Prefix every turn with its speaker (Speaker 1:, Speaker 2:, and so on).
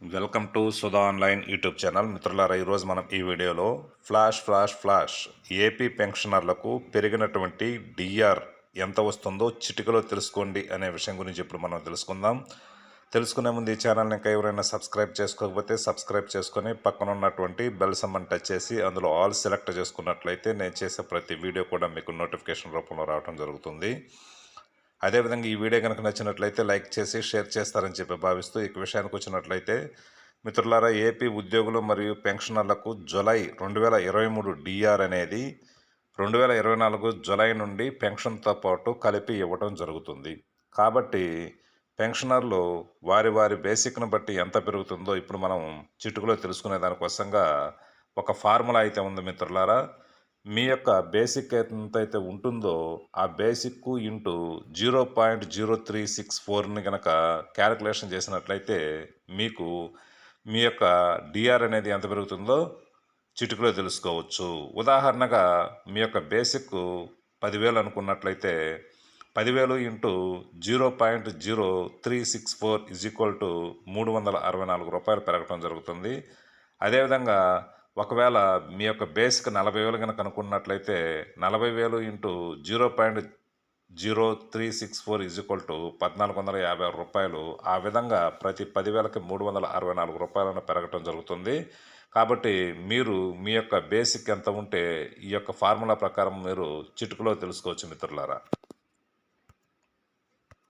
Speaker 1: Welcome to Sudha online YouTube channel. మిత్రులారా ఈరోజు మనం ఈ వీడియోలో ఫ్లాష్ ఫ్లాష్ ఫ్లాష్ ఏపీ పెన్షనర్లకు పెరిగినటువంటి డిఆర్ ఎంత వస్తుందో చిటికలో తెలుసుకోండి అనే విషయం గురించి ఇప్పుడు మనం తెలుసుకుందాం. తెలుసుకునే ముందు ఈ ఛానల్ని ఇంకా ఎవరైనా సబ్స్క్రైబ్ చేసుకోకపోతే సబ్స్క్రైబ్ చేసుకొని పక్కన ఉన్నటువంటి బెల్ సమ్మన్ టచ్ చేసి అందులో ఆల్ సెలెక్ట్ చేసుకున్నట్లయితే నేను చేసే ప్రతి వీడియో కూడా మీకు నోటిఫికేషన్ రూపంలో రావడం జరుగుతుంది. అదేవిధంగా ఈ వీడియో కనుక నచ్చినట్లయితే లైక్ చేసి షేర్ చేస్తారని చెప్పి భావిస్తూ ఈ విషయానికి వచ్చినట్లయితే మిత్రులారా ఏపీ ఉద్యోగులు మరియు పెన్షనర్లకు జులై రెండు వేల ఇరవై మూడు డిఆర్ అనేది రెండు వేల ఇరవై నాలుగు జులై నుండి పెన్షన్తో పాటు కలిపి ఇవ్వడం జరుగుతుంది. కాబట్టి పెన్షనర్లు వారి వారి బేసిక్ను బట్టి ఎంత పెరుగుతుందో ఇప్పుడు మనం చిటుకులో తెలుసుకునే దానికోసంగా ఒక ఫార్ములా అయితే ఉంది మిత్రులారా. మీ యొక్క బేసిక్ ఎంతైతే ఉంటుందో ఆ basic into zero point zero three six ఫోర్ని కనుక క్యాలిక్యులేషన్ చేసినట్లయితే మీకు మీ యొక్క డిఆర్ అనేది ఎంత పెరుగుతుందో చిటికలో తెలుసుకోవచ్చు. ఉదాహరణగా మీ యొక్క బేసిక్ పదివేలు అనుకున్నట్లయితే పదివేలు into zero point zero three six four is equal to మూడు వందల అరవై నాలుగు రూపాయలు పెరగడం జరుగుతుంది. అదేవిధంగా ఒకవేళ మీ యొక్క బేసిక్ నలభై వేలు కనుక అనుకున్నట్లయితే నలభై వేలు into zero point zero three six four is equal to పద్నాలుగు వందల యాభై ఆరు రూపాయలు. ఆ విధంగా ప్రతి పదివేలకి మూడు వందల అరవై నాలుగు రూపాయలను పెరగటం జరుగుతుంది. కాబట్టి మీరు మీ యొక్క బేసిక్ ఎంత ఉంటే ఈ యొక్క ఫార్ములా ప్రకారం మీరు చిటుకులో తెలుసుకోవచ్చు మిత్రులారా.